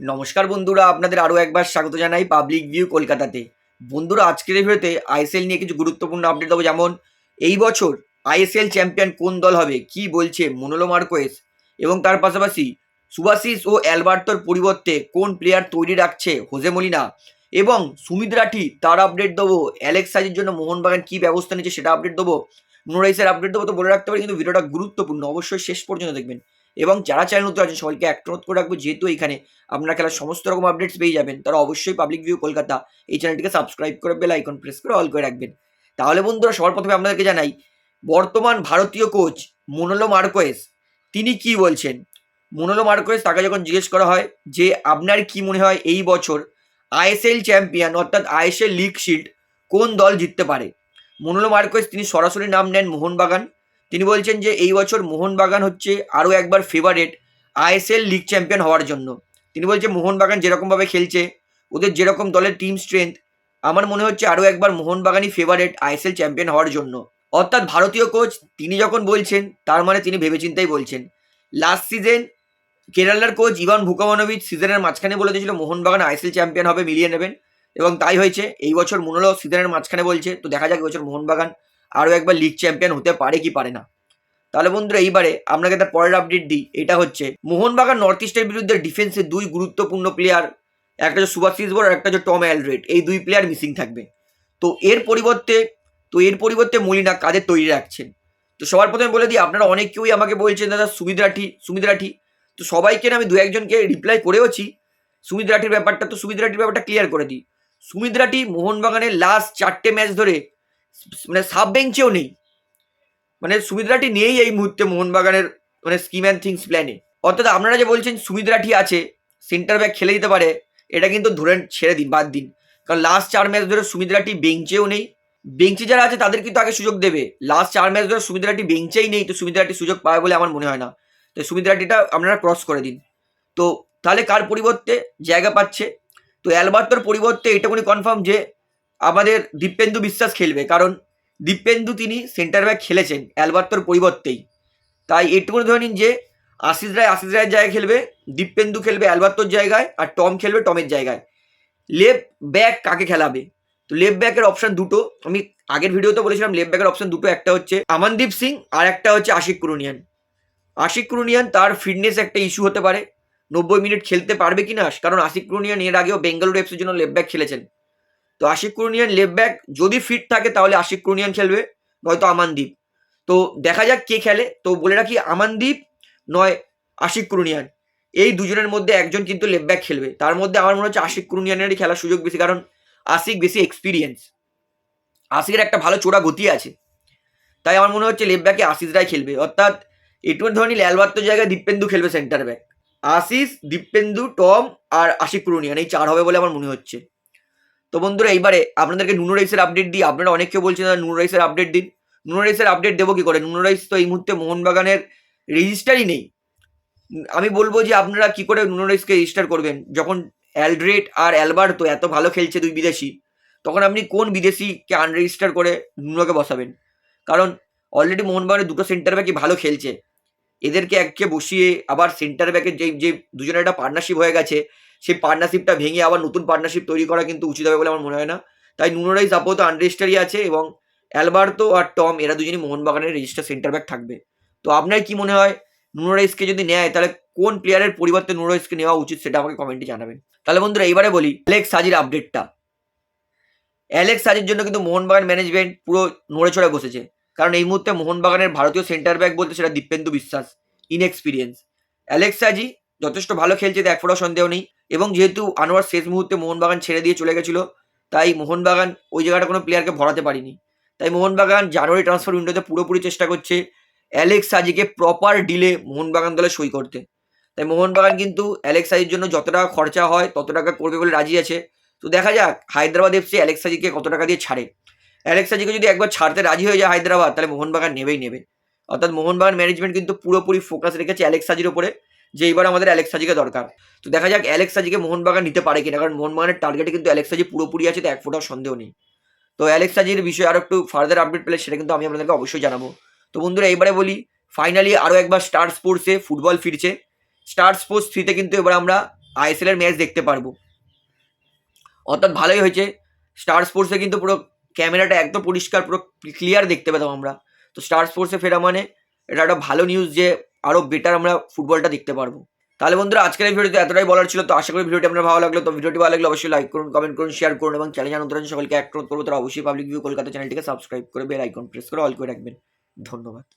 নমস্কার বন্ধুরা, আপনাদের আরও একবার স্বাগত জানাই পাবলিক ভিউ কলকাতাতে। বন্ধুরা, আজকের এই ভিডিওতে আইএসএল নিয়ে কিছু গুরুত্বপূর্ণ আপডেট দেবো। যেমন, এই বছর আইএসএল চ্যাম্পিয়ন কোন দল হবে? কি বলছে মনোলো মার্কোয়েস? এবং তার পাশাপাশি সুভাশিস ও অ্যালবার্টোর পরিবর্তে কোন প্লেয়ার তৈরি রাখছে হোজে মলিনা? এবং সুমিত রাঠি, তার আপডেট দেবো। অ্যালেক্স সাজির জন্য মোহনবাগান কী ব্যবস্থা নিচ্ছে সেটা আপডেট দেবো। নুরাইসের আপডেট দেবো তো বলে রাখতে পারি, কিন্তু ভিডিওটা গুরুত্বপূর্ণ। অবশ্যই শেষ পর্যন্ত দেখবেন। এবং যারা চ্যানেল নতুন আছেন, সবাইকে একটা অনুরোধ করে রাখব। যেহেতু এখানে আপনারা খেলার সমস্ত রকম আপডেটস পেয়ে যাবেন, তারা অবশ্যই পাবলিক ভিউ কলকাতা এই চ্যানেলটিকে সাবস্ক্রাইব করে বেল আইকন প্রেস করে অল করে রাখবেন। তাহলে বন্ধুরা, সবার প্রথমে আপনাদেরকে জানাই, বর্তমান ভারতীয় কোচ মোনোলো মার্কোয়েস, তিনি কি বলছেন? মোনোলো মার্কোয়েস তাকে যখন জিজ্ঞেস করা হয় যে, আপনার কি মনে হয় এই বছর আইএসএল চ্যাম্পিয়ন অর্থাৎ আইএসএল লিগ শিল্ড কোন দল জিততে পারে? মোনোলো মার্কোয়েস, তিনি সরাসরি নাম নেন মোহনবাগান। তিনি বলছেন যে এই বছর মোহনবাগান হচ্ছে আরও একবার ফেভারেট আইএসএল লিগ চ্যাম্পিয়ন হওয়ার জন্য। তিনি বলছে মোহনবাগান যেরকমভাবে খেলছে, ওদের যেরকম দলের টিম স্ট্রেংথ আমার মনে হচ্ছে আরও একবার মোহনবাগানই ফেভারেট আইএসএল চ্যাম্পিয়ন হওয়ার জন্য। অর্থাৎ ভারতীয় কোচ তিনি যখন বলছেন, তার মানে তিনি ভেবেচিন্তেই বলছেন। লাস্ট সিজন কেরালার কোচ ইভান ভুকামানোভিচ সিজনের মাঝখানে বলে দিয়েছিল, মোহনবাগান আইএসএল চ্যাম্পিয়ন হবে, মিলিয়ে নেবেন। এবং তাই হয়েছে, এই বছর মনোলো সিজনের মাঝখানে বলছে, তো দেখা যাক এবছর মোহনবাগান আরও একবার লিগ চ্যাম্পিয়ন হতে পারে কি পারে না। তাহলে বন্ধুরা, এইবারে আপনাকে তার পরের আপডেট দিই, এটা হচ্ছে মোহনবাগান নর্থ ইস্টের বিরুদ্ধে ডিফেন্সে দুই গুরুত্বপূর্ণ প্লেয়ার একটা হচ্ছে সুভাশিস বোর আর একটা হচ্ছে টম অ্যালড্রেড এই দুই প্লেয়ার মিসিং থাকবে। তো এর পরিবর্তে, তো এর পরিবর্তে মলিনা কাদের তৈরি রাখছেন? তো সবার প্রথমে বলে দিই, আপনারা অনেক কেউই আমাকে বলছেন, দাদা, সুমিত রাঠি সুমিত রাঠি। তো সবাইকে আমি দু একজনকে রিপ্লাই করেওছি, সুমিত রাঠির ব্যাপারটা, তো সুমিত রাঠির ব্যাপারটা ক্লিয়ার করে দিই। সুমিত রাঠি মোহনবাগানের লাস্ট চারটে ম্যাচ ধরে মানে সাব বেঞ্চেও নেই। মানে রাঠি নেই এই মুহূর্তে মোহনবাগানের মানে স্কিম অ্যান্ড থিংস প্ল্যানে অর্থাৎ আপনারা যে বলছেন সুমিত রাঠি আছে সেন্টার ব্যাক খেলে দিতে পারে, এটা কিন্তু ধরে ছেড়ে দিন, বাদ দিন। কারণ লাস্ট চার ম্যাচ ধরে সুমিত রাঠি বেঞ্চেও নেই। বেঞ্চে যারা আছে, তাদের কিন্তু আগে সুযোগ দেবে। লাস্ট চার ম্যাচ ধরে সুমিত রাঠি বেঞ্চেই নেই, তো রাঠি সুযোগ পাবে বলে আমার মনে হয় না। তো সুমিত রাঠিটা আপনারা ক্রস করে দিন। তো তাহলে কার পরিবর্তে জায়গা পাচ্ছে? তো অ্যালবার্তোর পরিবর্তে এটাকুনি কনফার্ম যে আমাদের দীপেন্দু বিশ্বাস খেলবে, কারণ দীপেন্দু তিনি সেন্টার ব্যাক খেলেছেন, অ্যালবার্তোর পরিবর্তেই। তাই এটুকু ধরে নিন যে, আশিস রায় আশিস রায়ের জায়গায় খেলবে, দীপেন্দু খেলবে অ্যালবার্তোর জায়গায়, আর টম খেলবে টমের জায়গায়। লেফট ব্যাক কাকে খেলাবে? তো লেফট ব্যাকের অপশান দুটো, আমি আগের ভিডিওতে বলেছিলাম লেফট ব্যাকের অপশান দুটো, একটা হচ্ছে আমানদীপ সিং, আর একটা হচ্ছে আশিক কুরুনিয়ান। আশিক কুরুনিয়ান তার ফিটনেস একটা ইস্যু হতে পারে, নব্বই মিনিট খেলতে পারবে কি না কারণ আশিক কুরুনিয়ান এর আগেও বেঙ্গালুরু এফসির জন্য লেফট ব্যাক খেলেছেন। তো আশিক কুরুনিয়ান লেফট ব্যাক যদি ফিট থাকে তাহলে আশিক কুরুনিয়ান খেলবে, নয়তো আমানদীপ। তো দেখা যাক কে খেলে। তো বলে রাখি, আমানদীপ নয়, আশিক কুরুনিয়ান। এই দুজনের মধ্যে একজন কিন্তু লেফট ব্যাক খেলবে। তার মধ্যে আমার মনে হচ্ছে আশিক কুরুনিয়ানেরই খেলার সুযোগ বেশি, কারণ আশিক বেশি এক্সপিরিয়েন্স আশিকের একটা ভালো চোরা গতি আছে। তাই আমার মনে হচ্ছে লেফট ব্যাকে আশিস রায় খেলবে। অর্থাৎ এটুকুন ধরনি অ্যালবার্তো জায়গায় দীপেন্দু খেলবে centre back Ashish, Dipendu, Tom আর আশিক কুরুনিয়ান, এই চার হবে বলে আমার মনে হচ্ছে। তো বন্ধুরা, এইবারে আপনাদেরকে নুনো রাইসের আপডেট দিই। আপনারা অনেক কেউ বলছেন নুনো রাইসের আপডেট দিন। নুনো রাইসের আপডেট দেবো কি করে? নুনো রাইস তো এই মুহূর্তে মোহনবাগানের রেজিস্টারই নেই। আমি বলব যে আপনারা কি করে নুনো রাইসকে রেজিস্টার করবেন? যখন অ্যালড্রেট আর অ্যালবার্টো এত ভালো খেলছে দুই বিদেশি, তখন আপনি কোন বিদেশিকে আনরেজিস্টার করে নুনোকে বসাবেন? কারণ অলরেডি মোহনবাগানের দুটো সেন্টার ব্যাকই ভালো খেলছে। এদেরকে এককে বসিয়ে আবার সেন্টার ব্যাকের যে যে দুজনের একটা পার্টনারশিপ হয়ে গেছে সেই পার্টনারশিপটা ভেঙে আবার নতুন পার্টনারশিপ তৈরি করা কিন্তু উচিত হবে বলে আমার মনে হয় না। তাই নুনোরাইজ আপাতত আনরেজিস্টারই আছে এবং অ্যালবার্তো আর টম এরা দুজনই মোহনবাগানের রেজিস্টার সেন্টার ব্যাক থাকবে। তো আপনার কি মনে হয় নুনোরাইজকে যদি নেয়, তাহলে কোন প্লেয়ারের পরিবর্তে নুনোরাইজকে নেওয়া উচিত সেটা আমাকে কমেন্টে জানাবেন। তাহলে বন্ধুরা এবারে বলি অ্যালেক্স সাজির আপডেটটা অ্যালেক্স সাজির জন্য কিন্তু মোহনবাগান ম্যানেজমেন্ট পুরো নড়ে চড়ে বসেছে। কারণ এই মুহূর্তে মোহনবাগানের ভারতীয় সেন্টার ব্যাক বলতে সেটা দীপেন্দু বিশ্বাস ইনএক্সপিরিয়েন্স অ্যালেক্স সাজি যথেষ্ট ভালো খেলছে এক ফোঁটাও সন্দেহ নেই। এবং যেহেতু আনোয়ার শেষ মুহূর্তে মোহনবাগান ছেড়ে দিয়ে চলে গেছিল, তাই মোহনবাগান ওই জায়গাটা কোনো প্লেয়ারকে ভরাতে পারিনি। তাই মোহনবাগান জানুয়ারি ট্রান্সফার উইন্ডোতে পুরোপুরি চেষ্টা করছে অ্যালেক্স সাজিকে প্রপার ডিলে মোহনবাগান দলে সই করতে। তাই মোহনবাগান কিন্তু অ্যালেক্স সাজির জন্য যত টাকা খরচা হয় তত টাকা করবে বলে রাজি আছে। তো দেখা যাক, হায়দ্রাবাদ এফসি অ্যালেক্স সাজিকে কত টাকা দিয়ে ছাড়ে। অ্যালেক্স সাজিকে যদি একবার ছাড়তে রাজি হয়ে যায় হায়দ্রাবাদ, তাহলে মোহনবাগান নেবেই নেবে। অর্থাৎ মোহনবাগান ম্যানেজমেন্ট কিন্তু পুরোপুরি ফোকাস রেখেছে অ্যালেক্স সাজির উপরে। যে এবার আমাদের অ্যালেক্সাজিকে দরকার। তো দেখা যাক অ্যালেক্সাজিকে মোহনবাগান নিতে পারে কিনা, কারণ মোহনবাগানের টার্গেটে কিন্তু অ্যালেক্সাজি পুরোপুরি আছে, তো এক ফোটাও সন্দেহ নেই। তো অ্যালেক্সাজির বিষয়ে আরও একটু ফার্দার আপডেট পেলে সেটা কিন্তু আমি আপনাদেরকে অবশ্যই জানাব। তো বন্ধুরা এবারে বলি ফাইনালি আরও একবার স্টার স্পোর্টসে ফুটবল ফিরছে। স্টার স্পোর্টস থ্রিতে কিন্তু এবার আমরা আইএসএল এর ম্যাচ দেখতে পারব। অর্থাৎ ভালোই হয়েছে। স্টার স্পোর্টসে কিন্তু পুরো ক্যামেরাটা একদম পরিষ্কার, পুরো ক্লিয়ার দেখতে পেতাম আমরা। তো স্টার স্পোর্টসে ফেরা মানে এটা একটা ভালো নিউজ যে আরও বেটার আমরা ফুটবলটা দেখতে পারব। তাহলে বন্ধুরা, আজকের এই ভিডিওতে এতটাই বলার ছিল। তো আশা করি ভিডিওটি আপনার ভালো লাগল। তো ভিডিওটি ভালো লাগলে অবশ্যই লাইক করুন কমেন্ট করুন শেয়ার করুন এবং চ্যানেল জানতে সকলকে অ্যাক্ট করব। তারা অবশ্যই পাবলিক ভিউ কলকাতা চ্যানেলটিকে সাবস্ক্রাইব করে বেল আইকন প্রেস করে অল করে রাখবেন। ধন্যবাদ।